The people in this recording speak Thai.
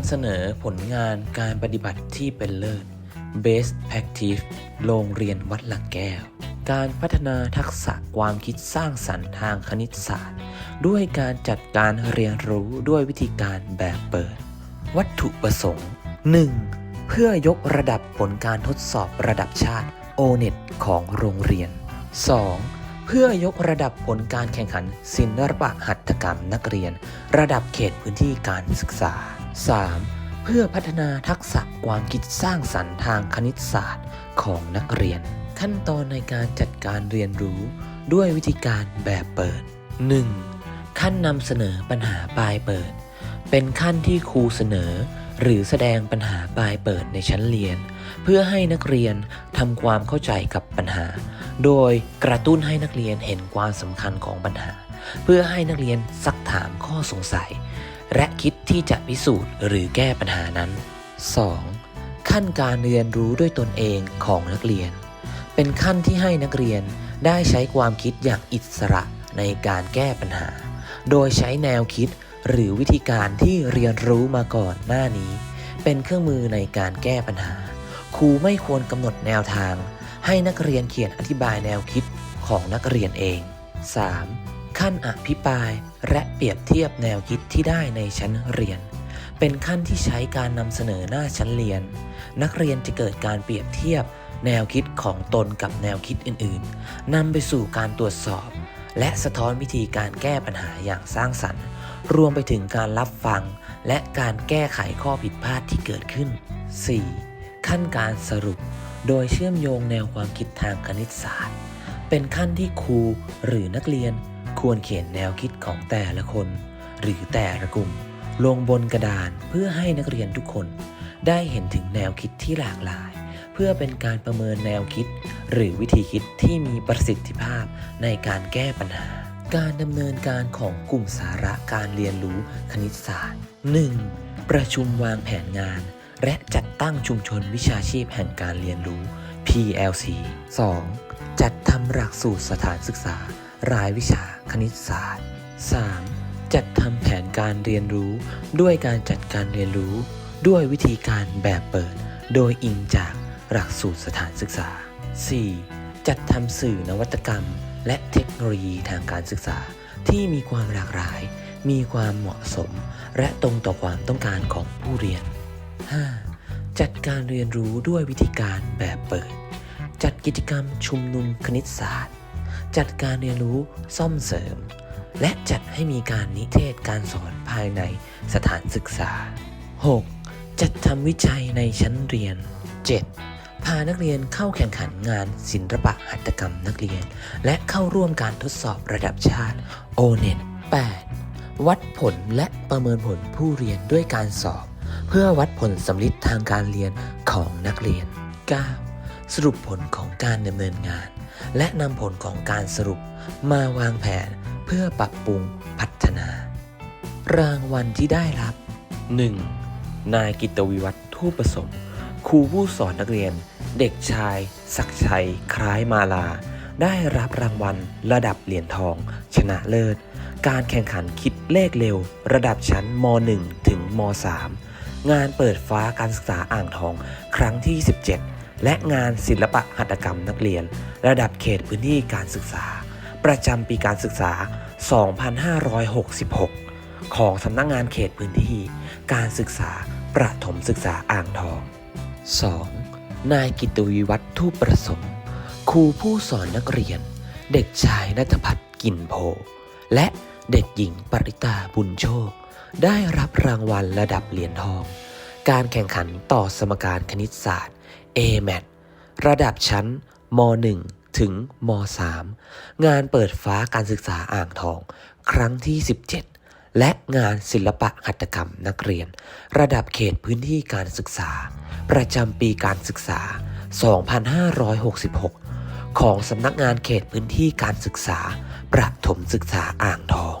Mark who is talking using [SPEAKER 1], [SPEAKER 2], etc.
[SPEAKER 1] ำเสนอผลงานการปฏิบัติที่เป็นเลิศ Best Practice โรงเรียนวัดหลักแก้ว การพัฒนาทักษะความคิดสร้างสรรค์ทางคณิตศาสตร์ ด้วยการจัดการเรียนรู้ด้วยวิธีการแบบเปิด วัตถุประสงค์ 1. เพื่อยกระดับผลการทดสอบระดับชาติ O-NET ของโรงเรียน 2. เพื่อยกระดับผลการแข่งขันศิลปะหัตถกรรมนักเรียน ระดับเขตพื้นที่การศึกษา 3. เพื่อพัฒนาทักษะความคิดสร้างสรรค์ทางคณิตศาสตร์ของนักเรียน ขั้นตอนในการจัดการเรียนรู้ด้วยวิธีการแบบเปิด 1. ขั้นนำเสนอปัญหาปลายเปิด เป็นขั้นที่ครูเสนอ หรือแสดงปัญหาปลายเปิดในชั้นเรียน เพื่อให้นักเรียนทำความเข้าใจกับปัญหา โดยกระตุ้นให้นักเรียนเห็นความสำคัญของปัญหา เพื่อให้นักเรียนซักถามข้อสงสัย และคิดที่จะพิสูจน์หรือแก้ปัญหานั้น 2. ขั้นการเรียนรู้ด้วยตนเองของนักเรียน เป็นขั้นที่ให้นักเรียนได้ใช้ความคิดอย่างอิสระในการแก้ปัญหา โดยใช้แนวคิดหรือวิธีการที่เรียนรู้มาก่อนหน้านี้ เป็นเครื่องมือในการแก้ปัญหา ครูไม่ควรกำหนดแนวทาง ให้นักเรียนเขียนอธิบายแนวคิดของนักเรียนเอง 3. ขั้นอภิปรายและเปรียบเทียบแนวคิดที่ได้ในชั้นเรียน เป็นขั้นที่ใช้การนำเสนอหน้าชั้นเรียน นักเรียนจะเกิดการเปรียบเทียบ แนวคิดของตนกับแนวคิดอื่นๆนำไปสู่การตรวจสอบ และสะท้อนวิธีการแก้ปัญหาอย่างสร้างสรรค์ รวมไปถึงการรับฟัง และการแก้ไขข้อผิดพลาดที่เกิดขึ้น 4. ขั้นการสรุป โดยเชื่อมโยงแนวความคิดทางคณิตศาสตร์ เป็นขั้นที่ครูหรือนักเรียน ควรเขียนแนวคิดของแต่ละคน หรือแต่ละกลุ่ม ลงบนกระดานเพื่อให้นักเรียนทุกคน ได้เห็นถึงแนวคิดที่หลากหลาย เพื่อเป็นการประเมินแนวคิด หรือวิธีคิดที่มีประสิทธิภาพในการแก้ปัญหา การดำเนินการของกลุ่มสาระการเรียนรู้คณิตศาสตร์ 1. ประชุมวางแผนงาน และจัดตั้งชุมชนวิชาชีพแห่งการเรียนรู้ PLC 2. จัดทำหลักสูตรสถานศึกษา รายวิชาคณิตศาสตร์ 3. จัดทำแผนการเรียนรู้ ด้วยการจัดการเรียนรู้ ด้วยวิธีการแบบเปิด โดยอิงจากหลักสูตรสถานศึกษา 4. จัดทำสื่อนวัตกรรม และเทคโนโลยีทางการศึกษา ที่มีความหลากหลาย มีความเหมาะสม และตรงต่อความต้องการของผู้เรียน 5. จัดการเรียนรู้ด้วยวิธีการแบบเปิด จัดกิจกรรมชุมนุมคณิตศาสตร์ จัดการเรียนรู้ซ่อมเสริม และจัดให้มีการนิเทศการสอนภายในสถานศึกษา 6. จัดทำวิจัยในชั้นเรียน 7. พานักเรียนเข้าแข่งขันงานศิลปะหัตถกรรมนักเรียน และเข้าร่วมการทดสอบระดับชาติ O-NET 8. วัดผลและประเมินผลผู้เรียนด้วยการสอบ เพื่อวัดผลสำลิดทางการเรียนของนักเรียน 9. สรุปผลของการดำเนินงาน และนำผลของการสรุปมาวางแผนเพื่อปรับปรุงพัฒนา รางวัลที่ได้รับ 1. นายกิตวิวัฒน์ทูปประสม ครูผู้สอนนักเรียน เด็กชาย ศักชัย คล้ายมาลา ได้รับรางวัลระดับเหรียญทอง ชนะเลิศ การแข่งขันคิดเลขเร็ว ระดับชั้นม .1 ถึงม .3 งานเปิดฟ้าการศึกษาอ่างทอง ครั้งที่ 17 และงานศิลปะหัตถกรรมนักเรียน ระดับเขตพื้นที่การศึกษา ประจำปีการศึกษา 2566 ของสำนักงงานเขตพื้นที่ การศึกษาประถมศึกษาอ่างทอง 2. นายกิตวิวัฒน์ทูปประสมครูผู้สอนนักเรียน เด็กชายนัทพัฒน์กินโพ และเด็กหญิงปริตาบุญโชค ได้รับรางวัลระดับเหรียญทอง การแข่งขันต่อสมการคณิตศาสตร์ AMAT ระดับชั้นม .1 ถึงม .3 งานเปิดฟ้าการศึกษาอ่างทอง ครั้งที่ 17 และงานศิลปะหัตถกรรมนักเรียน ระดับเขตพื้นที่การศึกษา ประจำปีการศึกษา 2566 ของสำนักงานเขตพื้นที่การศึกษา ประถมศึกษาอ่างทอง